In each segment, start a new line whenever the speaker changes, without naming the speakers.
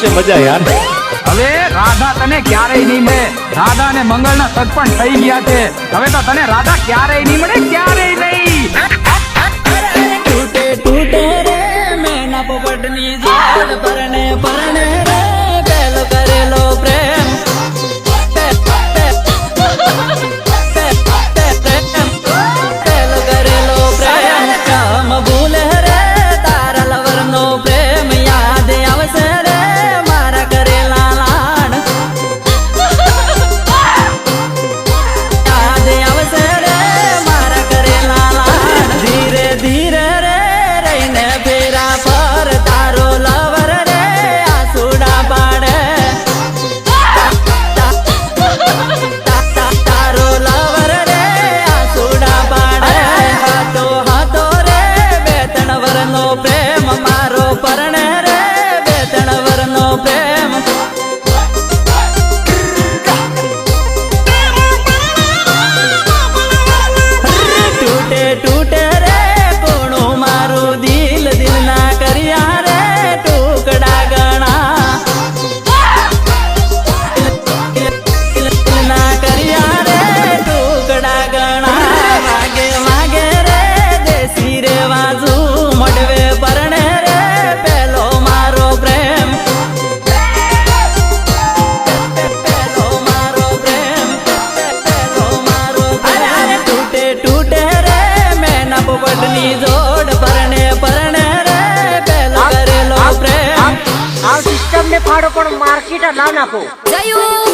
આવશે મજા યાર.
હવે રાધા તને ક્યારેય નહીં મળે. રાધા અને મંગળ ના પણ થઈ ગયા છે. હવે તો તને રાધા ક્યારેય નહીં મળે ક્યારેય નહીં.
તૂટે તૂટે રે મેના પોપટની જાળ પરને પરને રે પેલો કરેલો પ્રેમ.
પણ માર્કેટ ના નાખો.
જયું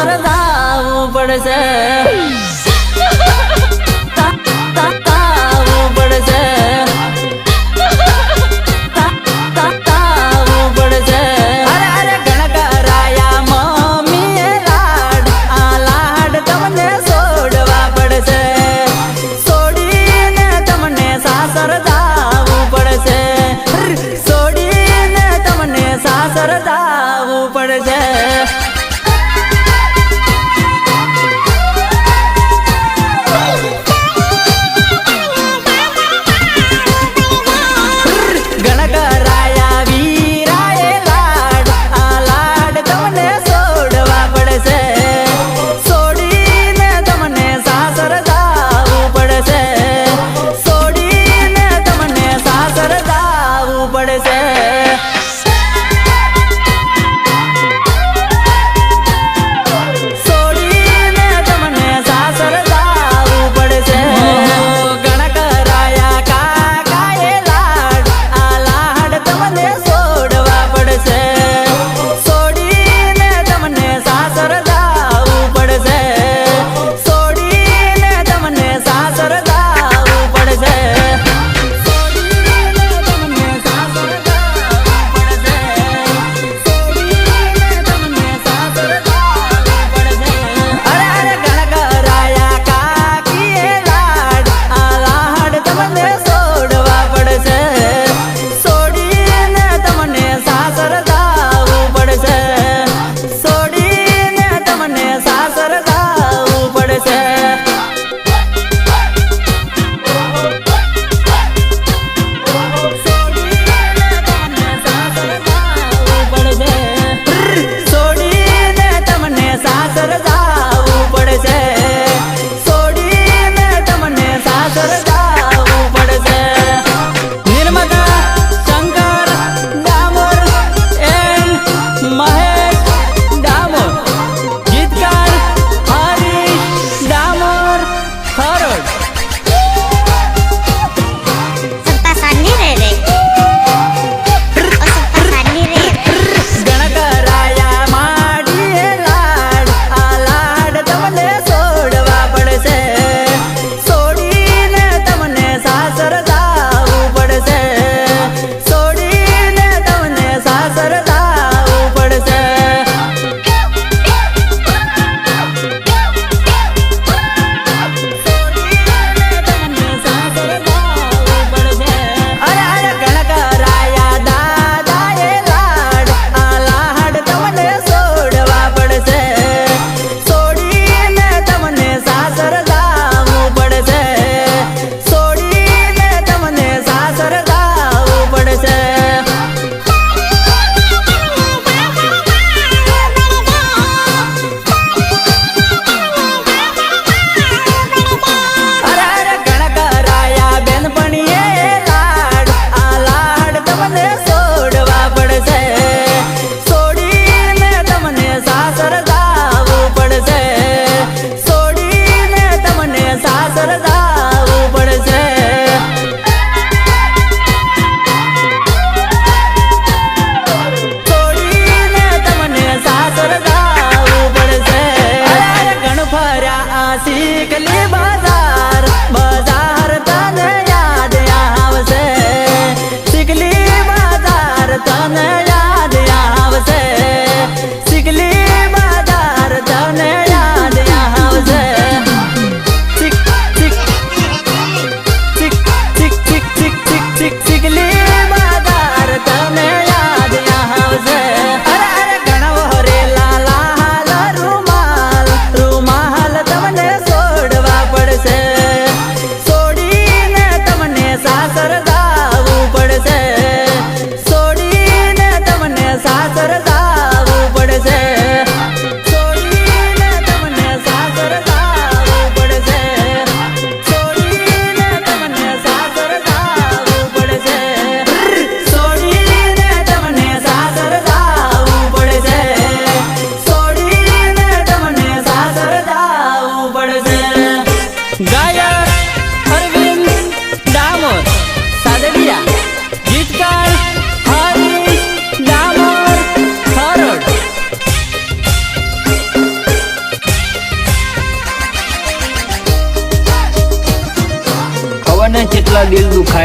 સર જાવું પડશે.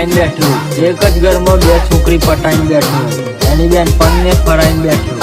ફરાઈને બેઠું. એક જ ઘરમાં બે છોકરી પટાઈને બેઠું એની બેન પણને ફરાઈને બેઠું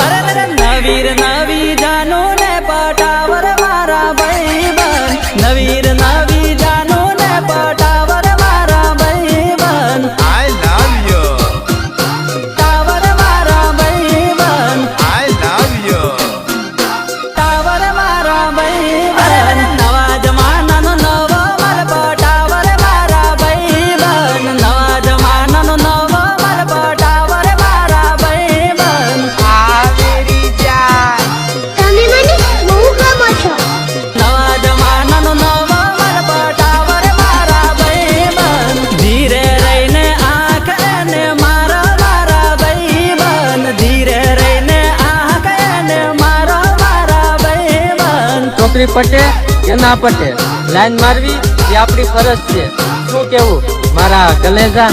પટે કે ના પટે? લાઈન મારવી એ આપણી ફરજ છે. શું કેવું? મારા કલેજા?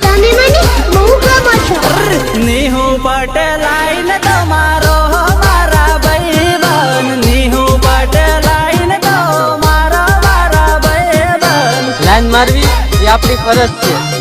તમે મને બહુ ગમો છો.
નીહુ પટેલ આઈને તમારો મારા ભાઈબંધ. નીહુ મારા મારા
લાઈન મારવી એ આપણી ફરજ છે.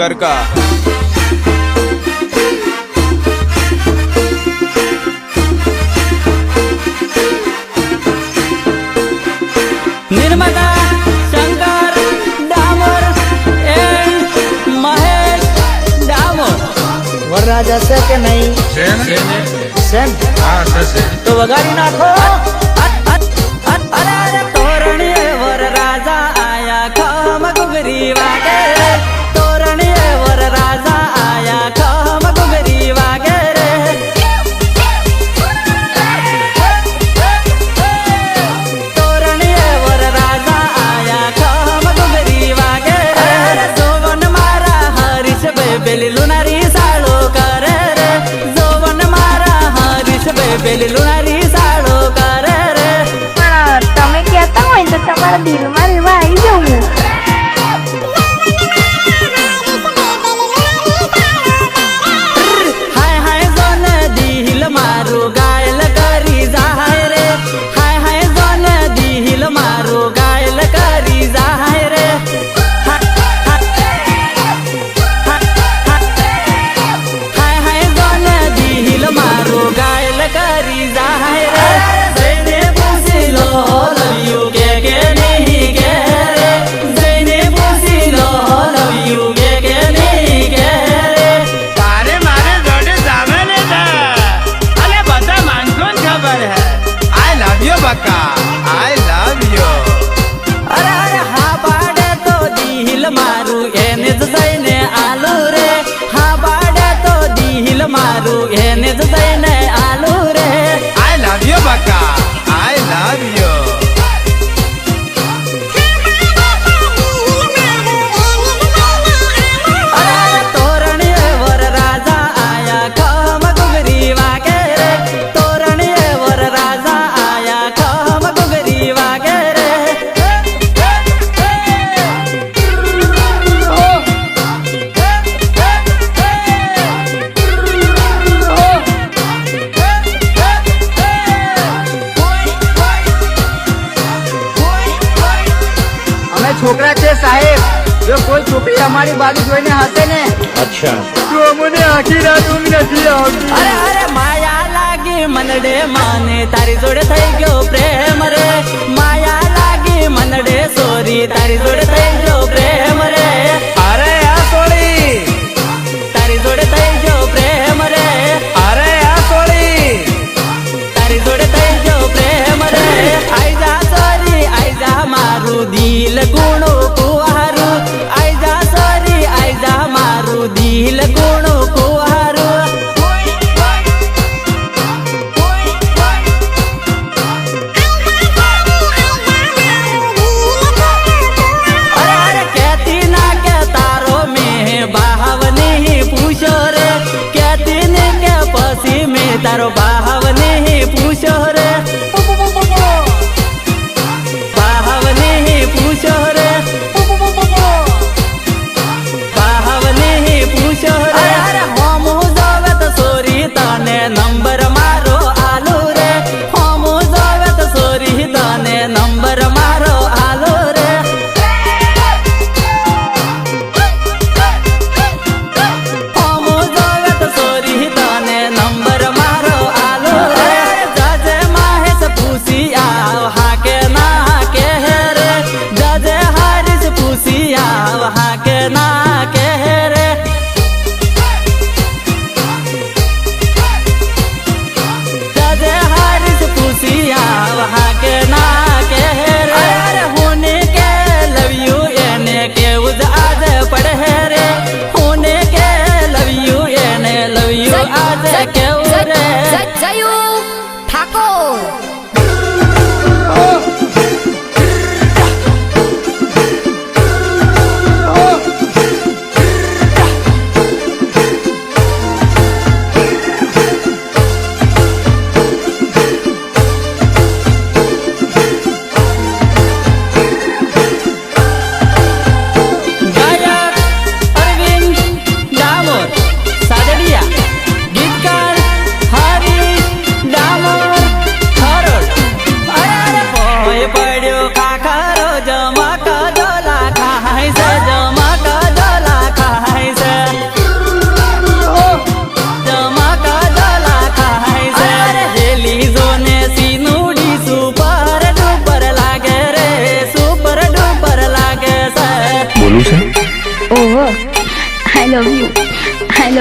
कर का। निर्माता शंकर डामर एंड महेश डामर। से के नहीं? हाँ तो वगारी नाखो अरे आया खम गुगरी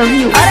没有。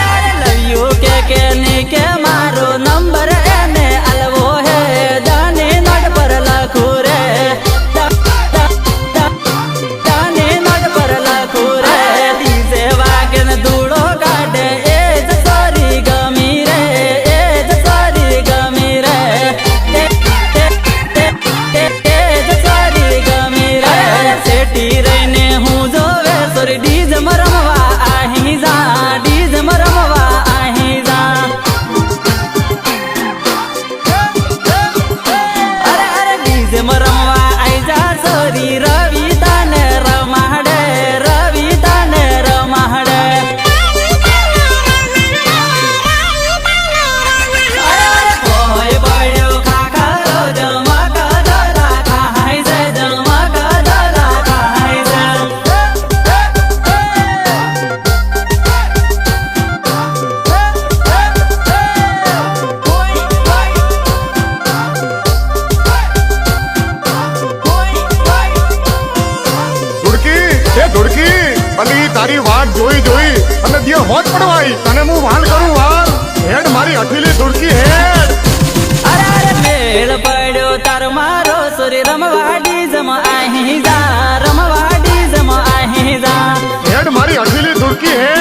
que é